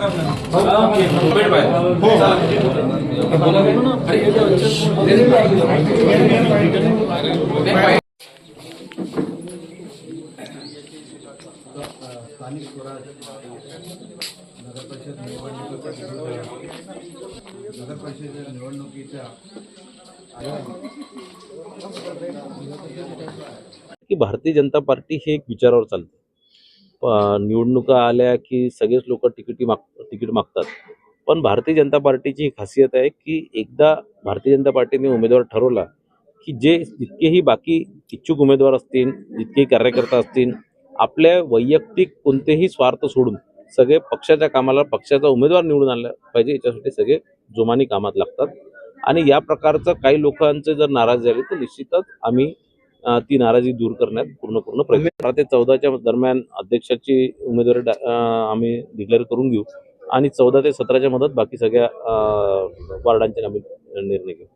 विरुद्ध नगरपरिषद निवडणुकीच्या की भारतीय जनता पार्टी हे एक विचारावर चालते. निवडणुका आल्या की सगळेच लोक तिकिटी माग तिकीट मागतात. पण भारतीय जनता पार्टीची ही खासियत आहे की एकदा भारतीय जनता पार्टीने उमेदवार ठरवला की जे जितकेही बाकी इच्छुक उमेदवार असतील जितकेही कार्यकर्ता असतील आपल्या वैयक्तिक कोणतेही स्वार्थ सोडून सगळे पक्षाच्या कामाला पक्षाचा उमेदवार निवडून आणला पाहिजे याच्यासाठी सगळे जोमाने कामात लागतात. आणि या प्रकारचं काही लोकांचे जर नाराज झाले तर निश्चितच आम्ही ती नाराजी दूर करण्यात पूर्ण पूर्ण प्रयत्न बारा ते चौदाच्या दरम्यान अध्यक्षाची उमेदवारी आम्ही डिक्लेअर करून घेऊ. आणि चौदा ते सतराच्या मधत बाकी सगळ्या वार्डांचे आम्ही निर्णय घेऊ.